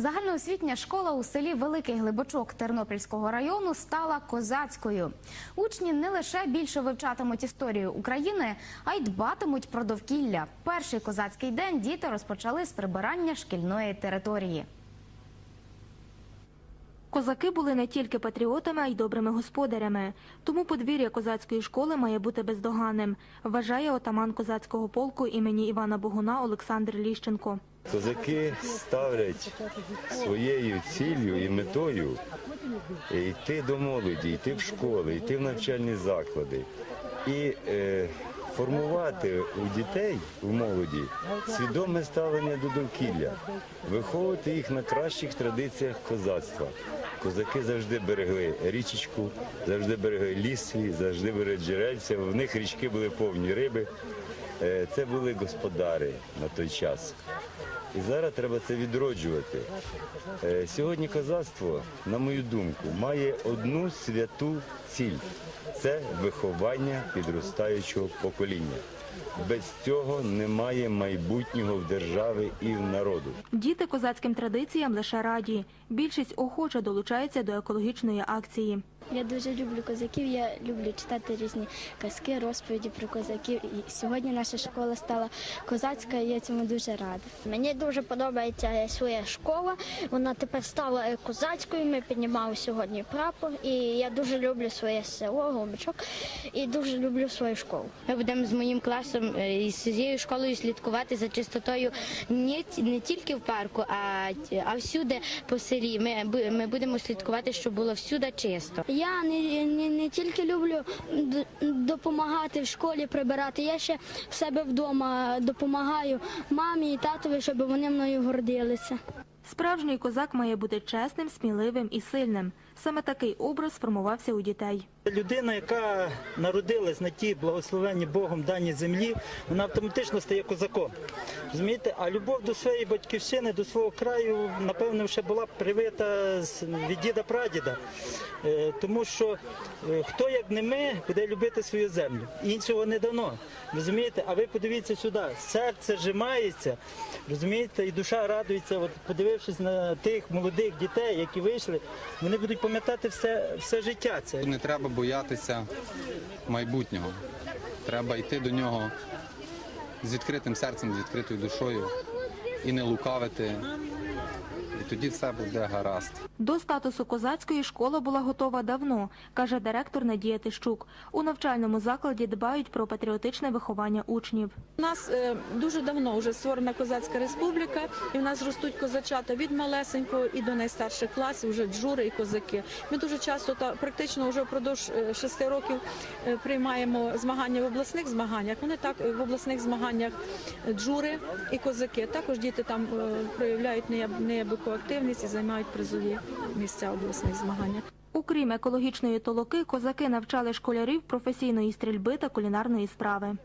Загальноосвітня школа у селі Великий Глибочок Тернопільського району стала козацькою. Учні не лише більше вивчатимуть історію України, а й дбатимуть про довкілля. Перший козацький день діти розпочали з прибирання шкільної території. Козаки були не тільки патріотами, а й добрими господарями. Тому подвір'я козацької школи має бути бездоганним, вважає отаман козацького полку імені Івана Богуна Олександр Ліщенко. Козаки ставлять своєю ціллю і метою йти до молоді, йти в школи, йти в навчальні заклади. І е, формувати у дітей, у молоді, свідоме ставлення до довкілля, виховувати їх на кращих традиціях козацтва. Козаки завжди берегли річечку, завжди берегли ліс свій, завжди берегли джерельця. В них річки були повні риби. Е, Це були господари на той час. І зараз треба це відроджувати. Е, Сьогодні козацтво, на мою думку, має одну святу ціль це виховання підростаючого покоління. Без цього немає майбутнього в держави і в народу. Діти козацьким традиціям лише раді. Більшість охоче долучається до екологічної акції. Я дуже люблю козаків. Я люблю читати різні казки, розповіді про козаків. І сьогодні наша школа стала козацькою. і Я цьому дуже рада. Мені дуже подобається своя школа. Вона тепер стала козацькою. Ми піднімали сьогодні прапор. І я дуже люблю своє село, Голубичок, і дуже люблю свою школу. Ми будемо з моїм класом е, і з цією школою слідкувати за чистотою не, не тільки в парку, а, а всюди по селі. Ми, ми будемо слідкувати, щоб було всюди чисто. Я не, не, не тільки люблю допомагати в школі прибирати. Я ще в себе вдома допомагаю мамі і татові, щоб вони мною гордилися. Справжній козак має бути чесним, сміливим і сильним. Саме такий образ сформувався у дітей. Людина, яка народилась на тій благословенні Богом даній землі, вона автоматично стає козаком. Розумієте? А любов до своєї батьківщини, до свого краю, напевно, ще була привита від діда прадіда. Е, Тому що е, хто як не ми буде любити свою землю. Іншого не дано. Розумієте? А ви подивіться сюди, серце жимається, розумієте, і душа радується, от подивившись на тих молодих дітей, які вийшли, вони будуть пам'ятати все, все життя це. Не треба боятися майбутнього. Треба йти до нього з відкритим серцем, з відкритою душою і не лукавити. Тоді все буде гаразд. До статусу козацької школа була готова давно, каже директор Надія Тищук. У навчальному закладі дбають про патріотичне виховання учнів. У нас е, дуже давно вже створена козацька республіка, і в нас ростуть козачата від малесенького і до найстарших класів, вже джури і козаки. Ми дуже часто та практично вже впродовж е, шести років е, приймаємо змагання в обласних змаганнях. Вони так в обласних змаганнях джури і козаки. Також діти там проявляють неабияку активність і займають призові місця обласних змаганнях. Окрім екологічної толоки, козаки навчали школярів професійної стрільби та кулінарної справи.